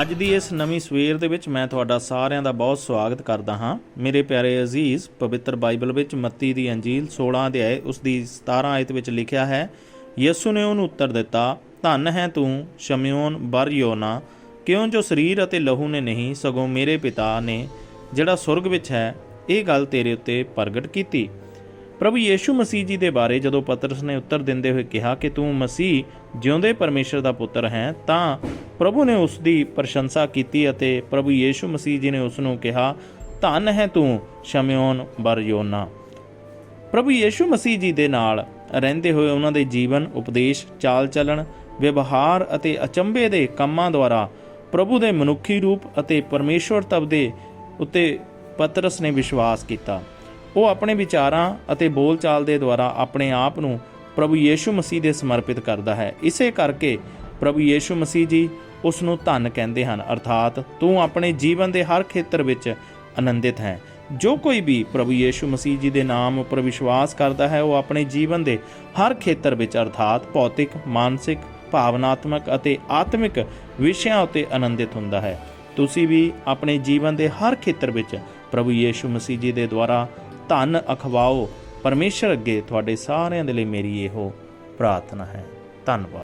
ਅੱਜ ਦੀ ਇਸ ਨਵੀਂ ਸਵੇਰ ਦੇ ਵਿੱਚ ਮੈਂ ਤੁਹਾਡਾ ਸਾਰਿਆਂ ਦਾ ਬਹੁਤ ਸਵਾਗਤ ਕਰਦਾ ਹਾਂ। ਮੇਰੇ ਪਿਆਰੇ ਅਜ਼ੀਜ਼, ਪਵਿੱਤਰ ਬਾਈਬਲ ਵਿੱਚ ਮੱਤੀ ਦੀ ਅੰਜੀਲ 16 ਅਧਿਆਏ ਉਸ ਦੀ 17 ਆਇਤ ਵਿੱਚ ਲਿਖਿਆ ਹੈ, ਯਿਸੂ ਨੇ ਉਹਨੂੰ ਉੱਤਰ ਦਿੱਤਾ, ਧੰਨ ਹੈ ਤੂੰ, ਸ਼ਮਿਓਨ, ਬਰ ਯੋਨਾ, ਕਿਉਂ ਜੋ ਸਰੀਰ ਅਤੇ ਲਹੂ ਨੇ ਨਹੀਂ, ਸਗੋਂ ਮੇਰੇ ਪਿਤਾ ਨੇ, ਜਿਹੜਾ ਸੁਰਗ ਵਿੱਚ ਹੈ, ਇਹ ਗੱਲ ਤੇਰੇ ਉੱਤੇ ਪ੍ਰਗਟ ਕੀਤੀ। ਪ੍ਰਭੂ ਯੀਸ਼ੂ ਮਸੀਹ ਜੀ ਦੇ ਬਾਰੇ ਜਦੋਂ ਪਤਰਸ ਨੇ ਉੱਤਰ ਦਿੰਦੇ ਹੋਏ ਕਿਹਾ ਕਿ ਤੂੰ ਮਸੀਹ ਜਿਉਂਦੇ ਪਰਮੇਸ਼ਰ ਦਾ ਪੁੱਤਰ ਹੈ, ਤਾਂ ਪ੍ਰਭੂ ਨੇ ਉਸ ਦੀ ਪ੍ਰਸ਼ੰਸਾ ਕੀਤੀ ਅਤੇ ਪ੍ਰਭੂ ਯੀਸ਼ੂ ਮਸੀਹ ਜੀ ਨੇ ਉਸ ਨੂੰ ਕਿਹਾ, ਧਨ ਹੈ ਤੂੰ ਸ਼ਮਿਓਨ ਬਰ ਪ੍ਰਭੂ ਯੀਸ਼ੂ ਮਸੀਹ ਜੀ ਦੇ ਨਾਲ ਰਹਿੰਦੇ ਹੋਏ ਉਹਨਾਂ ਦੇ ਜੀਵਨ, ਉਪਦੇਸ਼, ਚਾਲ ਚੱਲਣ, ਵਿਵਹਾਰ ਅਤੇ ਅਚੰਭੇ ਦੇ ਕੰਮਾਂ ਦੁਆਰਾ ਪ੍ਰਭੂ ਦੇ ਮਨੁੱਖੀ ਰੂਪ ਅਤੇ ਪਰਮੇਸ਼ਵਰ ਤਬ ਦੇ ਉੱਤੇ ਪਤਰਸ ਨੇ ਵਿਸ਼ਵਾਸ ਕੀਤਾ। ਉਹ ਆਪਣੇ ਵਿਚਾਰਾਂ ਅਤੇ ਬੋਲਚਾਲ ਦੇ ਦੁਆਰਾ ਆਪਣੇ ਆਪ ਨੂੰ ਪ੍ਰਭੂ ਯੀਸ਼ੂ ਮਸੀਹ ਦੇ ਸਮਰਪਿਤ ਕਰਦਾ ਹੈ। ਇਸੇ ਕਰਕੇ ਪ੍ਰਭੂ ਯੀਸ਼ੂ ਮਸੀਹ ਜੀ ਉਸ ਨੂੰ ਧੰਨ ਕਹਿੰਦੇ ਹਨ, ਅਰਥਾਤ ਤੂੰ ਆਪਣੇ ਜੀਵਨ ਦੇ ਹਰ ਖੇਤਰ ਵਿੱਚ ਆਨੰਦਿਤ ਹੈ। ਜੋ ਕੋਈ ਵੀ ਪ੍ਰਭੂ ਯੀਸ਼ੂ ਮਸੀਹ ਜੀ ਦੇ ਨਾਮ ਉੱਪਰ ਵਿਸ਼ਵਾਸ ਕਰਦਾ ਹੈ, ਉਹ ਆਪਣੇ ਜੀਵਨ ਦੇ ਹਰ ਖੇਤਰ ਵਿੱਚ, ਅਰਥਾਤ ਭੌਤਿਕ, ਮਾਨਸਿਕ, ਭਾਵਨਾਤਮਕ ਅਤੇ ਆਤਮਿਕ ਵਿਸ਼ਿਆਂ ਉੱਤੇ ਆਨੰਦਿਤ ਹੁੰਦਾ ਹੈ। ਤੁਸੀਂ ਵੀ ਆਪਣੇ ਜੀਵਨ ਦੇ ਹਰ ਖੇਤਰ ਵਿੱਚ ਪ੍ਰਭੂ ਯੀਸ਼ੂ ਮਸੀਹ ਜੀ ਦੇ ਦੁਆਰਾ ਧੰਨ ਅਖਵਾਓ। ਪਰਮੇਸ਼ਰ ਅੱਗੇ ਤੁਹਾਡੇ ਸਾਰਿਆਂ ਦੇ ਲਈ ਮੇਰੀ ਇਹੋ ਪ੍ਰਾਰਥਨਾ ਹੈ। ਧੰਨਵਾਦ।